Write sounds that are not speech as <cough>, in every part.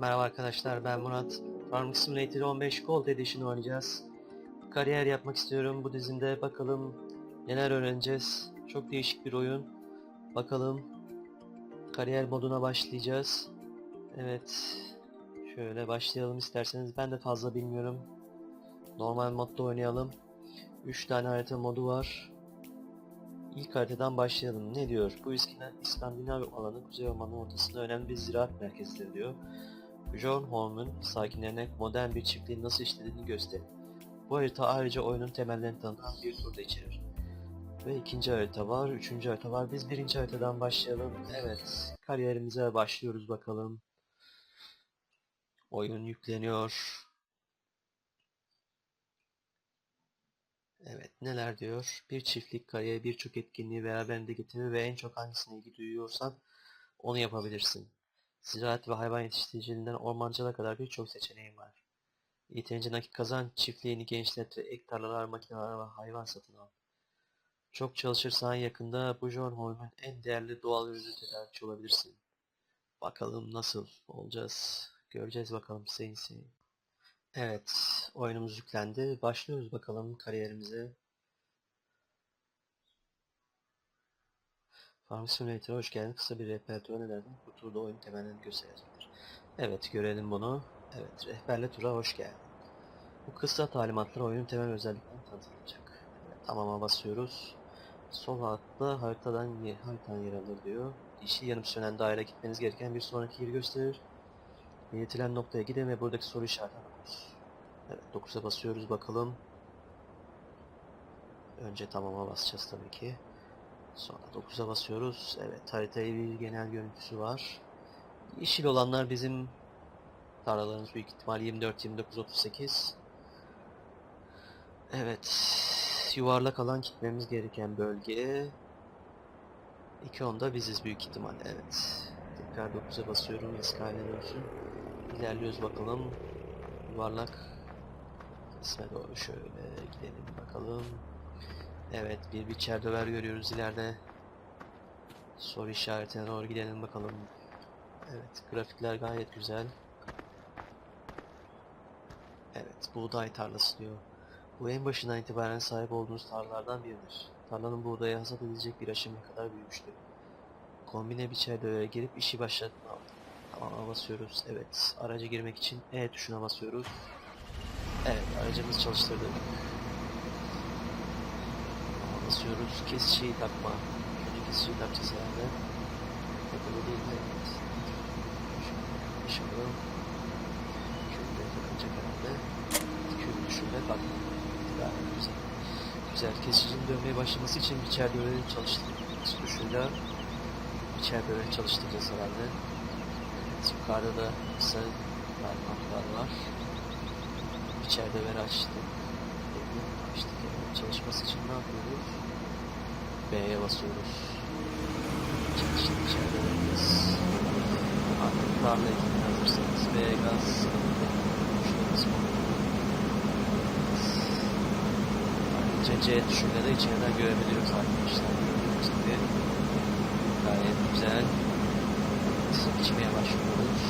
Merhaba arkadaşlar ben Murat. Farming Simulator 15 Gold Edition oynayacağız. Kariyer yapmak istiyorum bu dizinde bakalım neler öğreneceğiz. Çok değişik bir oyun. Bakalım kariyer moduna başlayacağız. Evet şöyle başlayalım isterseniz ben de fazla bilmiyorum. Normal modda oynayalım. 3 tane harita modu var. İlk haritadan başlayalım. Ne diyor? Bu İskandinav alanı Kuzey Ormanı'nın ortasında önemli bir ziraat merkezidir diyor. Björnholm'un sakinlerine modern bir çiftliğin nasıl işlediğini gösterir. Bu harita ayrıca oyunun temellerini tanıtan bir tur da içerir. Ve ikinci harita var, üçüncü harita var. Biz birinci haritadan başlayalım. Evet, kariyerimize başlıyoruz bakalım. Oyun yükleniyor. Evet, neler diyor? Bir çiftlik kariyer birçok etkinliği beraberinde getirir ve en çok hangisine ilgi duyuyorsan onu yapabilirsin. Ziraat ve hayvan yetiştiriciliğinden ormancılığa kadar birçok seçeneğin var. Yeterince nakit kazan, çiftliğini genişlet ve ek tarlalar, makineler ve hayvan satın al. Çok çalışırsan yakında bu Bornholm'un en değerli doğal ürünü tedarikçi olabilirsin. Bakalım nasıl olacağız. Göreceğiz bakalım sayın. Evet, oyunumuz yüklendi. Başlıyoruz bakalım kariyerimize. Farm Simulator'a hoş geldin. Kısa bir rehber derdin? Bu turda oyun temellerini gösterecektir. Evet, görelim bunu. Evet, rehberle tura hoş geldin. Bu kısa talimatlar oyunun temel özelliklerini tanıtılacak. Evet, tamama basıyoruz. Sol altta haritadan ye, haritanın yer alır diyor. Dişi yanıp sönen daire gitmeniz gereken bir sonraki yeri gösterir. Belirtilen noktaya gidin ve buradaki soru işaretine bakıyoruz. Evet 9'a basıyoruz bakalım. Önce tamama basacağız tabii ki. Sonra 9'a basıyoruz. Evet haritayı bir genel görüntüsü var. Yeşil olanlar bizim tarlalarımız büyük ihtimal 24, 29, 38. Evet. Yuvarlak alan gitmemiz gereken bölge. 2.10'da biziz büyük ihtimal. Evet. Tekrar 9'a basıyorum. Skyline olsun. İlerliyoruz bakalım. Yuvarlak isme doğru şöyle gidelim bakalım. Evet bir biçer döver görüyoruz ileride. Soru işaretine doğru gidelim bakalım. Evet grafikler gayet güzel. Evet buğday tarlası diyor. Bu en başından itibaren sahip olduğunuz tarlalardan biridir. Tarlanın buğdaya hasat edilecek bir aşımına kadar büyümüştür. Kombine biçer dövere girip işi başlatma. Tamam basıyoruz. Evet. Araca girmek için E tuşuna basıyoruz. Evet. Aracımızı çalıştırdık. Basıyoruz. Kesiciyi takma. Önce kesiciyi takacağız herhalde. Takılı değil mi? Evet. Şöyle takılacak herhalde. Külle şöyle takma. Gayet güzel. Güzel. Kesicinin dönmeye başlaması için biçer döveri çalıştırıyoruz. Tuşuyla biçer döveri çalıştıracağız herhalde. Yukarıda da kısa parmaklar var. İçeride ver açtı. Açtık yani çalışması için ne yapıyoruz? B'ye basıyoruz. Çalıştı içeride vereceğiz. Artık tarla ekimi hazırsanız B'ye gaz tuşlarımız Ayrıca C tuşuyla da içeriden görebiliyoruz arkadaşlar. Gördüğünüz gibi. Gayet güzel içmeye başlıyoruz.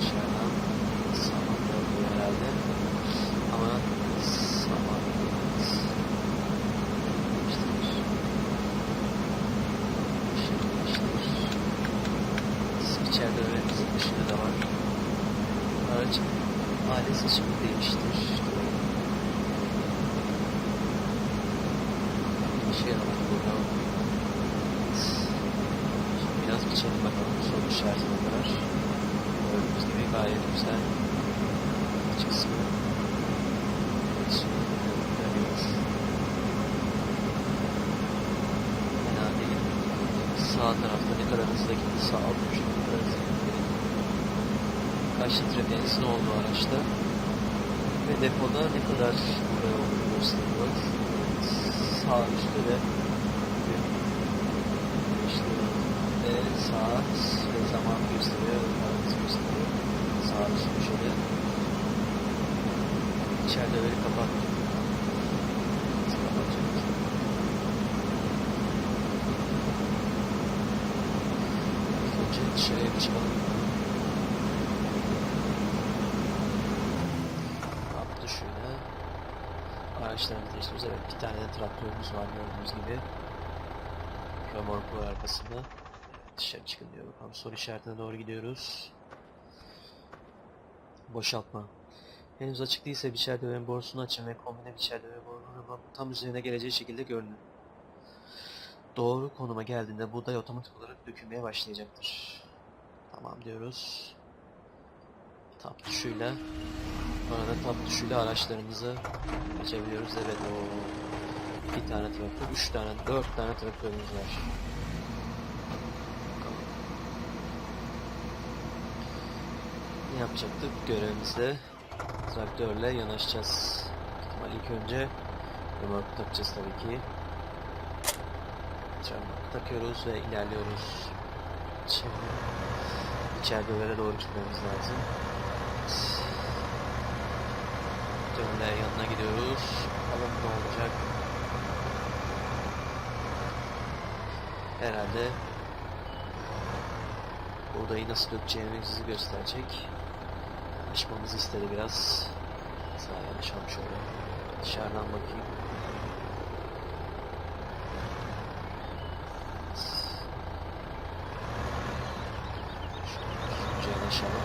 Dışarıdan saman oluyor herhalde. Ama saman işte işte içeride öğrencimizin dışında da var. Aracın aile seçimi değiştir. Bir şey alalım buradan. Biraz geçelim bakalım soru işaretine kadar. Gördüğünüz gibi gayet güzel. Açıkçası görüyor. Fena değil. Sağ tarafta ne kadar hızlı gitti sağ alt uçta ne kadar hızlı gitti. Kaç litre benzin oldu araçta. Ve depoda ne kadar buraya olduğunu gösteriyor. Sağ üstte de işte ve saat ve zaman gösteriyor, paramız gösteriyor. Sağ üst köşede. İçeride böyle kapat. çıkalım. Kaplı şöyle. Araçlarımızı değiştiriyoruz. Evet bir tane de traktörümüz var gördüğünüz gibi. Römorku arkasında. Evet, dışarı çıkın diyor. Bakalım soru işaretine doğru gidiyoruz. Boşaltma. Henüz açık değilse biçer dönem borusunu açın ve kombine biçer dönem borunun tam üzerine geleceği şekilde görünün. Doğru konuma geldiğinde buğday otomatik olarak dökülmeye başlayacaktır. Tamam diyoruz. Tap tuşuyla Sonra da tap tuşuyla araçlarımızı açabiliyoruz. Evet o bir tane traktör, üç tane, dört tane traktörümüz var. Bakalım. Ne yapacaktık? Görevimizde traktörle yanaşacağız. Ama ilk önce remote takacağız tabii ki. Remote takıyoruz ve ilerliyoruz. Şimdi içeride doğru gitmemiz lazım. Dönler yanına gidiyoruz. Bakalım ne olacak. Herhalde buğdayı nasıl dökeceğimizi gösterecek. Açmamızı istedi biraz. Sağ yanlışalım şöyle. Dışarıdan bakayım. Yanaşalım.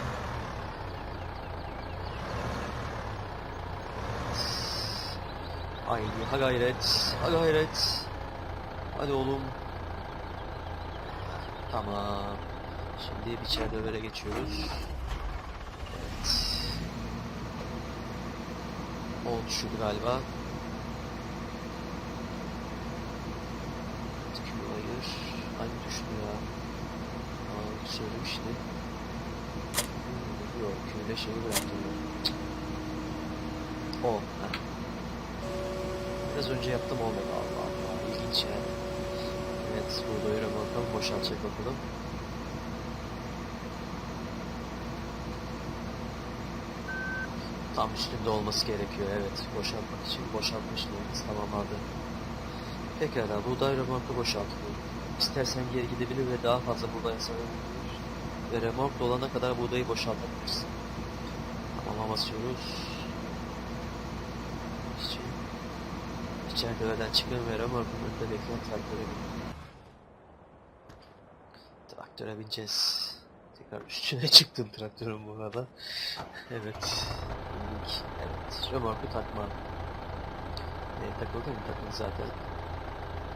Haydi ha gayret, ha gayret. Hadi oğlum. Tamam. Şimdi biçer dövere geçiyoruz. Evet. O düşürdü galiba. Q hayır. Hangi düştü ya? Aa, söylemişti. Q'yle şeyi bıraktım. O. Heh. Biraz önce yaptım olmadı Allah Allah. İlginç yani. Evet burada yürü bakalım boşaltacak bakalım. Tam üstünde olması gerekiyor evet. Boşaltmak için boşaltma işlemimiz tamamladı. Pekala buğday remorku boşaltılıyor. İstersen geri gidebilir ve daha fazla buğday sarabilir. Ve remork dolana kadar buğdayı boşaltabilirsin. Tamama basıyoruz. İçeride öğlen çıkın ve remorkun önünde bekleyen traktöre. Traktöre bineceğiz. Tekrar üstüne <laughs> çıktım traktörün bu arada. Evet. Bindik. Evet. Remorku takma. E, takıldı mı? Takıldı zaten.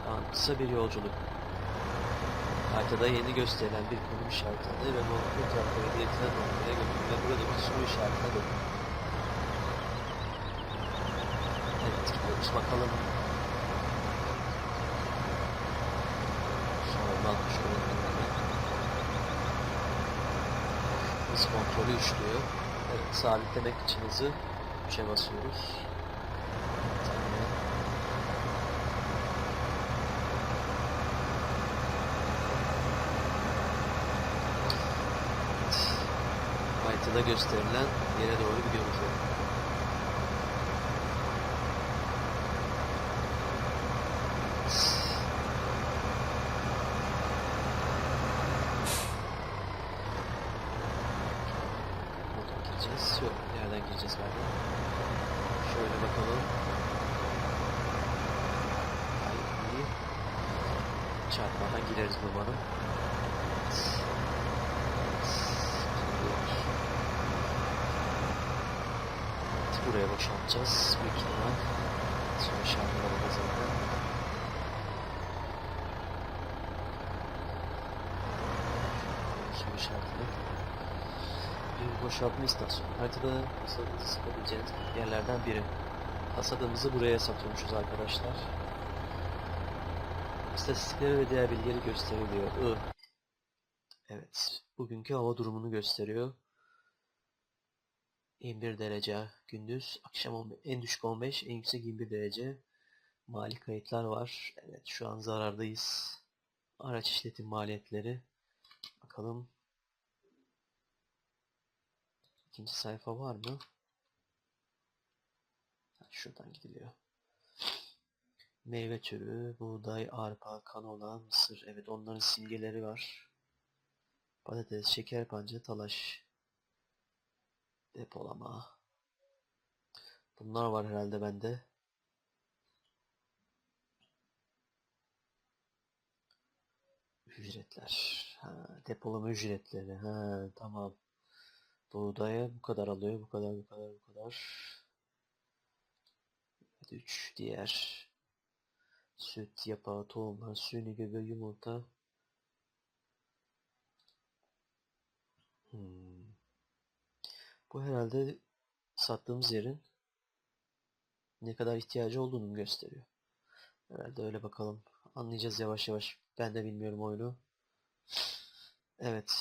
Tamam. Kısa bir yolculuk. Haritada yeni gösterilen bir konum işaretinde remorku traktöre iletilen noktaya götürün ve burada bir soru işaretine dokun. Evet gidiyoruz bakalım. Sonradan şöyle hemen. Hız kontrolü işliyor. Evet sabitlemek için hızı tuşa basıyoruz. Tamam. Evet. Haritada gösterilen yere doğru gidiyoruz. Buradan gireceğiz. Yok, nereden gireceğiz galiba? Şöyle bakalım. Hayır, iyi. Çarpmadan umarım. Evet. Evet. Evet, Buraya boşaltacağız. Büyük ihtimal. Sonra şartları da zaten. Soru işaretini. Bir boşaltma istasyonu. Haritada hasadınızı satabileceğiniz yerlerden biri. Hasadımızı buraya satıyormuşuz arkadaşlar. İstatistikleri ve diğer bilgileri gösteriliyor. I. Evet. Bugünkü hava durumunu gösteriyor. 21 derece gündüz. Akşam 15, en düşük 15, en yüksek 21 derece. Mali kayıtlar var. Evet şu an zarardayız. Araç işletim maliyetleri. Bakalım. İkinci sayfa var mı? Şuradan gidiliyor. Meyve türü, buğday, arpa, kanola, mısır. Evet onların simgeleri var. Patates, şeker pancarı, talaş. Depolama. Bunlar var herhalde bende. Ücretler. Ha, depolama ücretleri. Ha, tamam. Buğdaya bu kadar alıyor. Bu kadar, bu kadar, bu kadar. 3 diğer süt, yapağı, tohumlar, suni göbeği, yumurta. Hmm. Bu herhalde sattığımız yerin ne kadar ihtiyacı olduğunu gösteriyor. Herhalde öyle bakalım. Anlayacağız yavaş yavaş. Ben de bilmiyorum oyunu. Evet.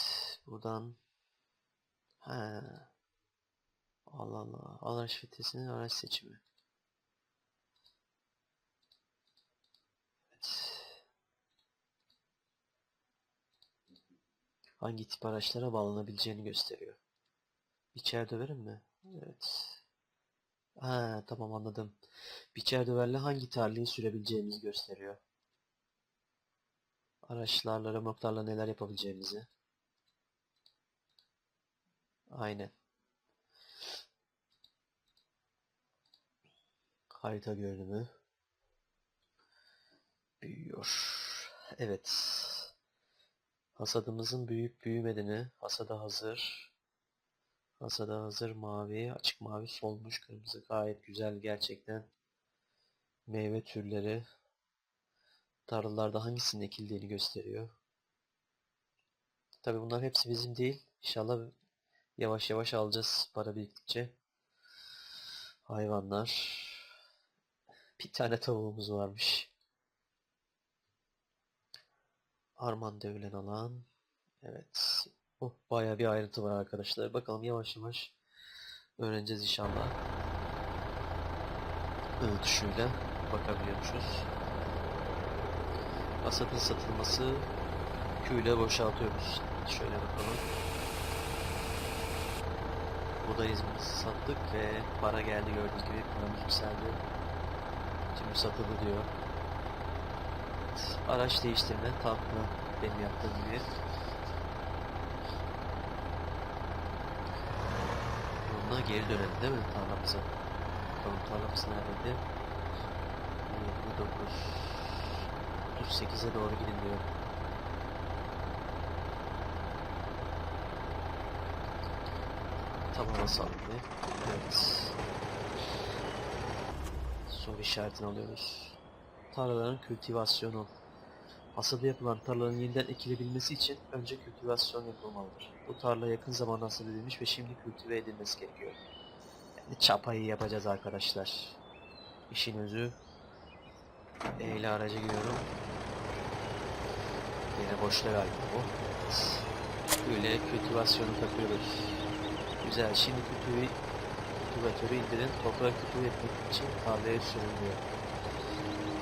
Buradan He. Allah Allah. Araç filtresinin araç seçimi. Evet. Hangi tip araçlara bağlanabileceğini gösteriyor. Biçer döverim mi? Evet. Ha, tamam anladım. Biçer döverle hangi tarlayı sürebileceğimizi gösteriyor. Araçlarla, remorklarla neler yapabileceğimizi. Aynen. Harita görünümü. Büyüyor. Evet. Hasadımızın büyüyüp büyümediğini, hasada hazır. Hasada hazır mavi, açık mavi solmuş kırmızı gayet güzel gerçekten. Meyve türleri tarlalarda hangisinin ekildiğini gösteriyor. Tabi bunlar hepsi bizim değil. İnşallah yavaş yavaş alacağız para biriktikçe. Hayvanlar. Bir tane tavuğumuz varmış. Harman dövülen alan. Evet. Oh, bayağı bir ayrıntı var arkadaşlar. Bakalım yavaş yavaş öğreneceğiz inşallah. Tuşuyla bakabiliyormuşuz. Asatın satılması ile boşaltıyoruz. Şöyle bakalım. Budaizmimizi sattık ve para geldi gördüğünüz gibi paramız yükseldi. Şimdi satıldı diyor. Araç değiştirme da benim yaptığım gibi. Geri dönelim değil mi tarlamıza? Bakalım tarlamız neredeydi? 29 38'e doğru gidin diyor. Tamam bir. Evet. Soru işaretini alıyoruz. Tarlaların kültivasyonu. Hasada yapılan tarlaların yeniden ekilebilmesi için önce kültivasyon yapılmalıdır. Bu tarla yakın zamanda hasat edilmiş ve şimdi kültive edilmesi gerekiyor. Yani çapayı yapacağız arkadaşlar. İşin özü. E ile araca giriyorum. Yine boşta galiba bu. Böyle kültivasyonu takıyoruz. Güzel. Şimdi kültüvi kültivatörü indirin. Toprağı kültüve etmek için tarlaya sürülüyor.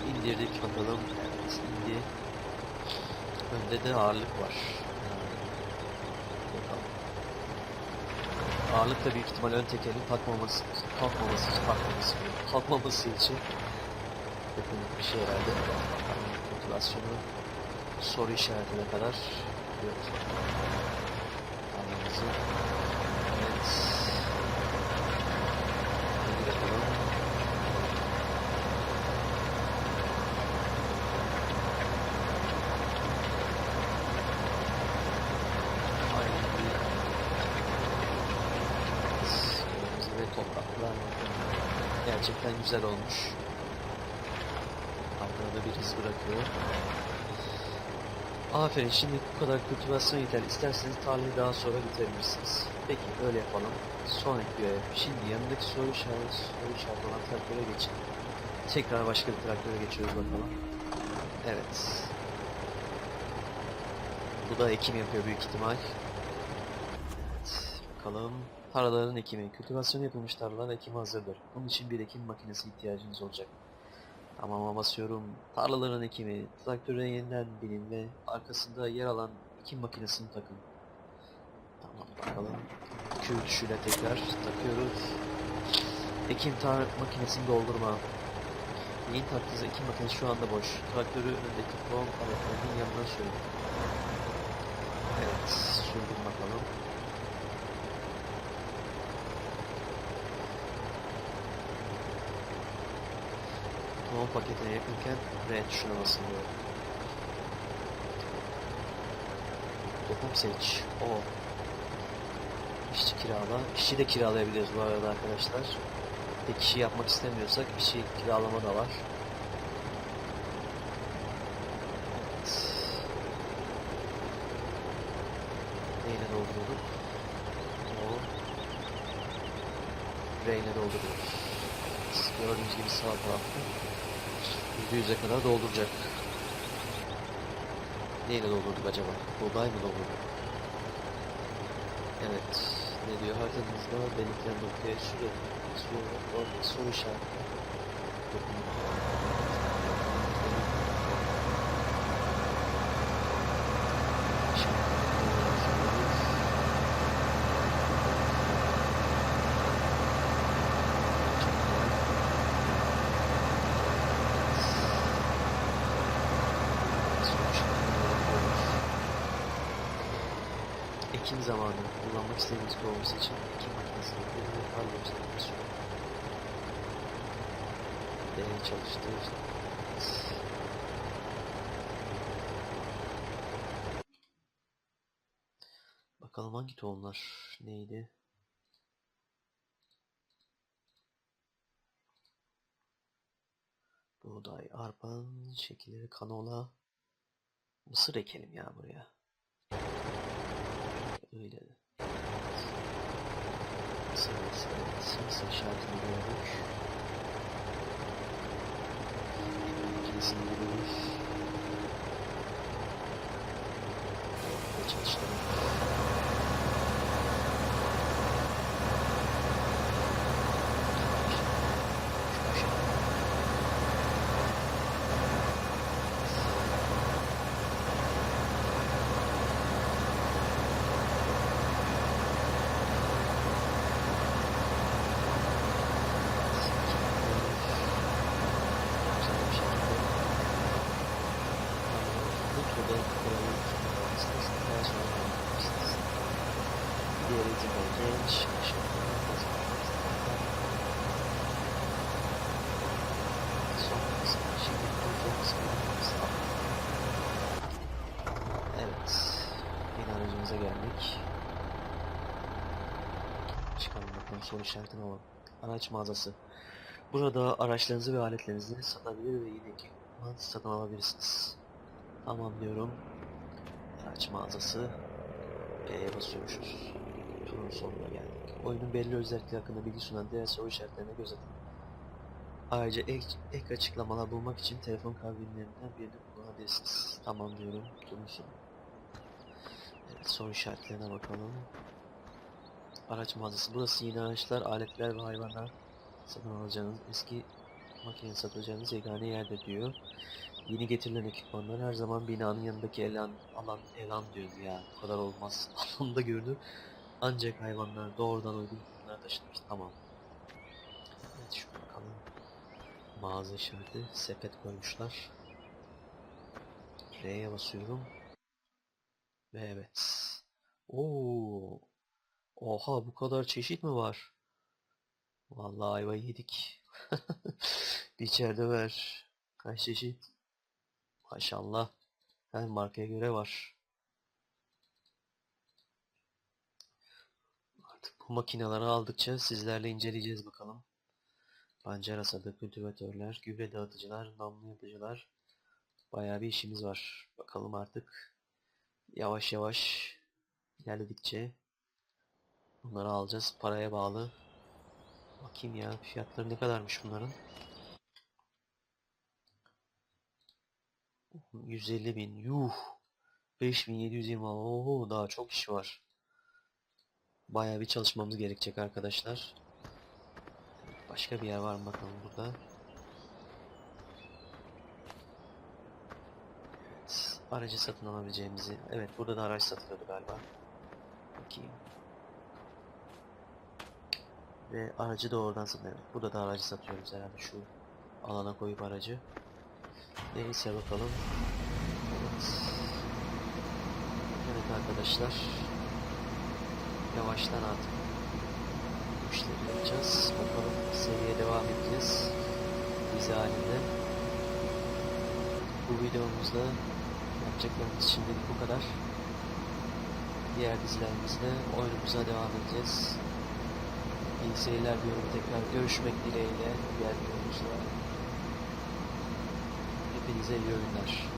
İndirdik bakalım. Evet indi. Önde de ağırlık var. Bakalım. Ağırlık da büyük ihtimal ön tekerin kalkmaması, kalkmaması, kalkmaması, kalkmaması için yapılmış bir şey herhalde. Motivasyonu soru işaretine kadar gidiyoruz. Anlamızı. Evet. Hadi bakalım. Aynen bir kırmızı ve topraklar. Gerçekten güzel olmuş. Arkada da bir iz bırakıyor. Aferin şimdi bu kadar kültivasyon yeter. İsterseniz tarlayı daha sonra bitirebilirsiniz. Peki öyle yapalım. Sonraki görev. Şimdi yanındaki soru işareti, soru işareti olan traktöre geçin. Tekrar başka bir traktöre geçiyoruz bakalım. Evet. Bu da ekim yapıyor büyük ihtimal. Evet, bakalım. Tarlaların ekimi. Kültivasyonu yapılmış tarlalar ekimi hazırdır. Bunun için bir ekim makinesi ihtiyacınız olacak. Tamama basıyorum. Tarlaların ekimi. Traktöre yeniden binin ve arkasında yer alan ekim makinesini takın. Tamam bakalım. Q tuşuyla tekrar takıyoruz. Ekim tar makinesini doldurma. Yeni taktığınız ekim makinesi şu anda boş. Traktörü önündeki tohum aletlerinin yanına sürün. Evet, sürdüm bakalım. Tohum paketine yakınken R tuşuna basılıyor. takım seç. O. İşçi kirala. İşçi de kiralayabiliriz bu arada arkadaşlar. Tek kişi yapmak istemiyorsak işçi kiralama da var. Neyle dolduruyorduk? O. R'yle dolduruyoruz. Gördüğünüz gibi sağ tarafta %100'e kadar dolduracak. Neyle doldurduk acaba? Buğday mı doldurduk? Evet. Ne diyor haritanızda belirtilen noktaya sürekli sürekli orada soru Ekim zamanı kullanmak istediğimiz tohumuz için ekim makinesini kullanıp harcıyoruz. Değeri çalıştır. Bakalım hangi tohumlar neydi? Buğday, arpa, şekilleri, kanola, mısır ekelim ya buraya. Öyle. Mısır, mısır, evet. Mısır işaretini gördük. Makinesini görüyoruz. Ve çalıştıralım. Şu aşağı. Güzel bir şekilde. Bu turda kuralım. İstersen daha sonra yapabilirsiniz. Diğer eğitim genç. Son kısmı. Şimdi bu kısmı. Evet. Yine aracımıza geldik. Çıkalım bakalım soru işaretine alalım. Araç mağazası. Burada araçlarınızı ve aletlerinizi satabilir ve yine ekipman satın alabilirsiniz. Tamam diyorum. Araç mağazası. B'ye basıyormuşuz. Turun sonuna geldik. Oyunun belli özellikleri hakkında bilgi sunan diğer soru işaretlerine göz atın. Ayrıca ek, ek açıklamalar bulmak için telefon kabinlerinden birini kullanabilirsiniz. Tamam diyorum. Turun sonu. Soru işaretlerine bakalım. Araç mağazası. Burası yeni araçlar, aletler ve hayvanlar satın alacağınız eski makine satacağınız yegane yerde diyor. Yeni getirilen ekipmanlar her zaman binanın yanındaki elan, alan elan diyor ya. Bu kadar olmaz. <laughs> Anlamda gördü. Ancak hayvanlar doğrudan uygun bunlar taşınmış. Tamam. Evet şu bakalım. Mağaza işareti. Sepet koymuşlar. R'ye basıyorum. Ve evet. Oo. Oha bu kadar çeşit mi var? Vallahi ayva yedik. <laughs> İçeride ver. Kaç çeşit? Maşallah. Her markaya göre var. Artık bu makineleri aldıkça sizlerle inceleyeceğiz bakalım. Pancar hasadı, kültivatörler, gübre dağıtıcılar, namlu yapıcılar. Bayağı bir işimiz var. Bakalım artık yavaş yavaş ilerledikçe bunları alacağız. Paraya bağlı. Bakayım ya fiyatları ne kadarmış bunların? 150 bin. Yuh. 5720. Oo daha çok iş var. Bayağı bir çalışmamız gerekecek arkadaşlar. Başka bir yer var mı bakalım burada. Evet, aracı satın alabileceğimizi. Evet burada da araç satılıyordu galiba. Bakayım. Ve aracı da oradan satıyoruz. Burada da aracı satıyoruz herhalde şu alana koyup aracı. Neyse bakalım. Evet. Evet arkadaşlar. Yavaştan artık işleri yapacağız. Bakalım seriye devam edeceğiz. Dizi halinde. Bu videomuzda yapacaklarımız şimdilik bu kadar. diğer dizilerimizde oyunumuza devam edeceğiz. İyi seyirler diyorum tekrar. Görüşmek dileğiyle diğer videomuzda. Hepinize iyi oyunlar.